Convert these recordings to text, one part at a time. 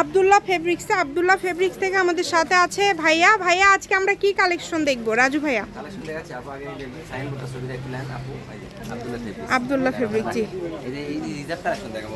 Abdullah ফেব্রিক্সে Abdullah fabrics থেকে আমাদের সাথে আছে ভাইয়া। ভাইয়া আজকে আমরা কি কালেকশন দেখব? রাজু ভাইয়া। আব্দুল্লাহ ফেব্রিক জি।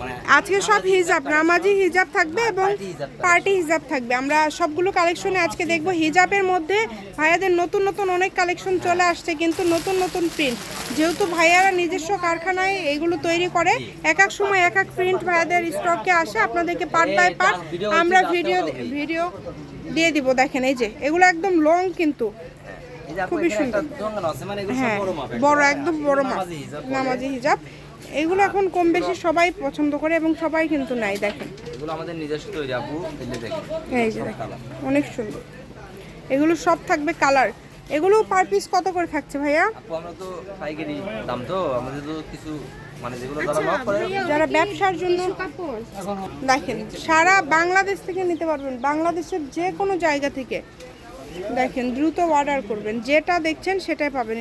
মানে আজকে সব হিজাব নামাজি হিজাব থাকবে এবং হিজাব থাকবে। পার্টি হিজাব থাকবে। আমরা সবগুলো কালেকশনে আজকে দেখব। হিজাবের মধ্যে ভাইয়াদের নতুন নতুন অনেক কালেকশন চলে আসছে কিন্তু নতুন নতুন প্রিন্ট যেহেতু ভাইয়ারা নিজস্ব কারখানায় এগুলো তৈরি করে এক এক সময় এক এক প্রিন্ট ভাইয়াদের স্টকে আসে। আপনাদেরকে পার্ট বাই পার্ট আমরা ভিডিও ভিডিও দিয়ে দিব দেখেন এই যে এগুলো একদম লং কিন্তু এই যে আপু খুবই সুন্দর। মানে হ্যাঁ বড় একদম বড় মাপ নামাজি হিজাব এগুলো এখন কম বেশি সবাই পছন্দ করে এবং সবাই কিন্তু নাই দেখেন। এগুলো আমাদের নিজস্ব তৈরি আপু এই যে অনেক সুন্দর। এগুলো সব থাকবে কালার। এগুলো পার পিস কত করে থাকছে ভাইয়া? আপু আমরা তো পাইকারি দাম তো আমাদের তো কিছু মানে যেগুলো যারা মাপ করে যারা ব্যবসার জন্য দেখেন সারা বাংলাদেশ থেকে নিতে পারবেন বাংলাদেশের যে কোনো জায়গা থেকে। দেখেন দ্রুত অর্ডার করবেন যেটা দেখছেন সেটাই পাবেন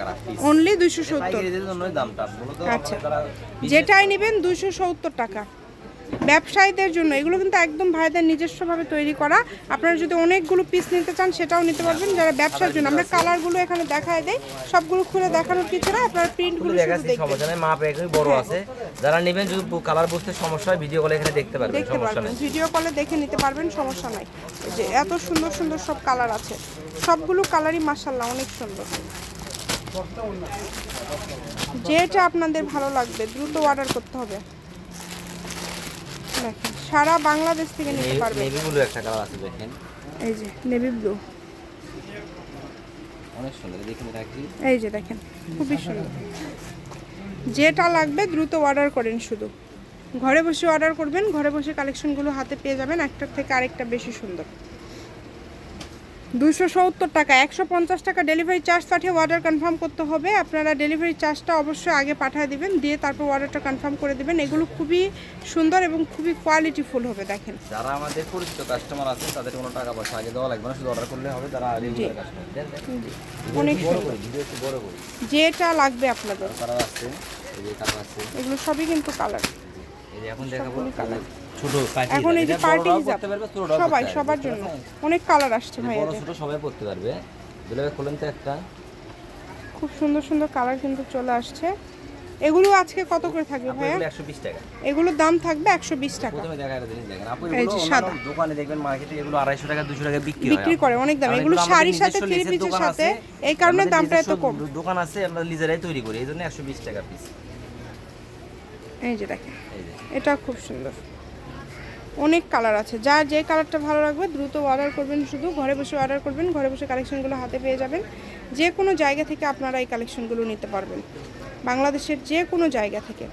রাখি অনলি দুইশো সত্তর। আচ্ছা। যেটাই নেবেন দুশো সত্তর টাকা। ব্যবসায়ীদের জন্য এগুলো কিন্তু একদম ভাইদের নিজস্বভাবে তৈরি করা। আপনারা যদি অনেকগুলো পিস নিতে চান সেটাও নিতে পারবেন যারা ব্যবসার জন্য। আমরা কালারগুলো এখানে দেখায় দেয় সবগুলো খুলে দেখানোর কিছু না আপনারা প্রিন্টগুলো দেখাচ্ছি সমস্যা নেই মাপ একই বড় আছে। যারা নেবেন যদি কালার বুঝতে সমস্যা হয় ভিডিও কলে এখানে দেখতে পারবেন দেখতে পারবেন। ভিডিও কলে দেখে নিতে পারবেন সমস্যা নাই। যে এত সুন্দর সুন্দর সব কালার আছে। সবগুলো কালারই মাসাল্লাহ অনেক সুন্দর। যেটা আপনাদের ভালো লাগবে দ্রুত অর্ডার করতে হবে। দেখেন সারা বাংলাদেশ থেকে নিতে পারবেন নেভি ব্লু একটা কালার আছে দেখেন। এই যে নেভি ব্লু অনেক সুন্দর দেখুন রাখি এই যে দেখেন খুবই সুন্দর। যেটা লাগবে দ্রুত অর্ডার করেন শুধু। ঘরে বসে অর্ডার করবেন ঘরে বসে কালেকশনগুলো হাতে পেয়ে যাবেন একটার থেকে আরেকটা বেশি সুন্দর। দুশো সত্তর টাকা একশো পঞ্চাশ টাকা ডেলিভারি চার্জ পাঠিয়ে অর্ডার কনফার্ম করতে হবে। আপনারা ডেলিভারি চার্জটা অবশ্যই আগে পাঠিয়ে দিবেন দিয়ে তারপর অর্ডারটা কনফার্ম করে দেবেন। এগুলো খুবই সুন্দর এবং খুবই কোয়ালিটিফুল হবে দেখেন। যারা আমাদের পরিচিত কাস্টমার আছে তাদের কোনো টাকা পয়সা আগে দেওয়া লাগবে না শুধু অর্ডার করলে হবে যারা রেগুলার কাস্টমার অনেক বড় করি। যেটা লাগবে আপনাদের। কালার আছে এই যে কালার আছে। এগুলো সবই কিন্তু কালার এই যে এখন দেখাবো কালার ছোট পার্টি এখন এই যে পার্টি হিসাব সবাই সবার জন্য। অনেক কালার আসছে ভাই বড় ছোট সবাই পড়তে পারবে। দুলাভাই খোলেন তো একটা। খুব সুন্দর সুন্দর কালার কিন্তু চলে আসছে। এগুলো আজকে কত করে থাকবে ভাইয়া? একশো বিশ টাকা। এগুলোর দাম থাকবে একশো বিশ টাকা। প্রথমে দেখা একটা জিনিস দেখেন আপু এই যে সাদা। দোকানে দেখবেন মার্কেটে এগুলো আড়াইশো টাকা দুশো টাকা বিক্রি হয় বিক্রি করে অনেক দাম। এগুলো শাড়ির সাথে থ্রি পিসের সাথে। এই কারণে দামটা এত কম। দোকান আছে আমরা নিজেরাই তৈরি করি এই জন্য একশো বিশ টাকা পিস এই যে দেখেন। এটা খুব সুন্দর। অনেক কালার আছে। যার যে কালারটা ভালো লাগবে, দ্রুত অর্ডার করবেন শুধু। ঘরে বসে অর্ডার করবেন, ঘরে বসে কালেকশনগুলো হাতে পেয়ে যাবেন। যে কোনো জায়গা থেকে আপনারা এই কালেকশনগুলো নিতে পারবেন। বাংলাদেশের যে কোনো জায়গা থেকে।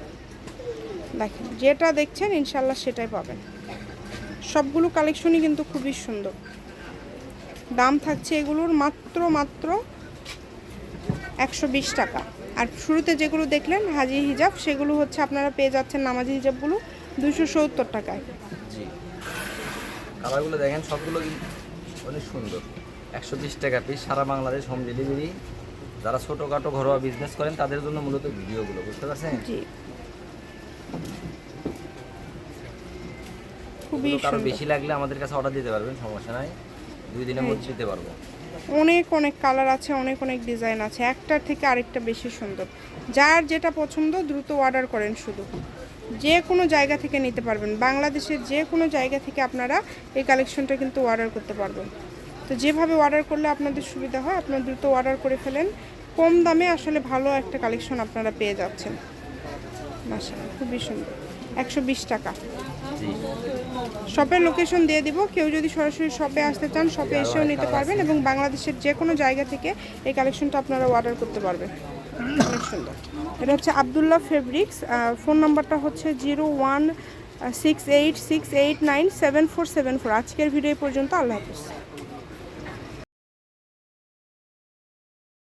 দেখেন, যেটা দেখছেন ইনশাল্লাহ সেটাই পাবেন। সবগুলো কালেকশনই কিন্তু খুবই সুন্দর। দাম থাকছে এগুলোর মাত্র মাত্র একশো বিশ টাকা। আর শুরুতে যেগুলো দেখলেন, হাজি হিজাব, সেগুলো হচ্ছে আপনারা পেয়ে যাচ্ছেন নামাজি হিজাবগুলো। দুশো সত্তর টাকায়। জি। কালারগুলো দেখেন সবগুলো অনেক সুন্দর। একশো বিশ টাকা পিস সারা বাংলাদেশ হোম ডেলিভারি যারা ছোটোখাটো ঘরোয়া বিজনেস করেন তাদের জন্য মূলত ভিডিওগুলো বুঝতে পারছেন? জি। খুবই কারও সুন্দর। বেশি লাগলে আমাদের কাছে অর্ডার দিতে পারবেন সমস্যা নাই। দুই দিনের মধ্যে দিতে পারব। অনেক অনেক কালার আছে অনেক অনেক ডিজাইন আছে। একটার থেকে আরেকটা বেশি সুন্দর। যার যেটা পছন্দ দ্রুত অর্ডার করেন শুধু। যে কোনো জায়গা থেকে নিতে পারবেন। বাংলাদেশের যে কোনো জায়গা থেকে আপনারা এই কালেকশনটা কিন্তু অর্ডার করতে পারবেন। তো যেভাবে অর্ডার করলে আপনাদের সুবিধা হয়, আপনারা দ্রুত অর্ডার করে ফেলেন। কম দামে আসলে ভালো একটা কালেকশন আপনারা পেয়ে যাচ্ছেন। খুবই সুন্দর। একশো বিশ টাকা। শপের লোকেশন দিয়ে দিব। কেউ যদি সরাসরি শপে আসতে চান, শপে এসেও নিতে পারবেন এবং বাংলাদেশের যে কোনো জায়গা থেকে এই কালেকশনটা আপনারা অর্ডার করতে পারবেন। সুন্দর এটা হচ্ছে আবদুল্লাহ ফেব্রিক্স ফোন নাম্বারটা হচ্ছে zero one six eight six eight nine seven four seven four. আজকের ভিডিও পর্যন্ত, আল্লাহ হাফিজ।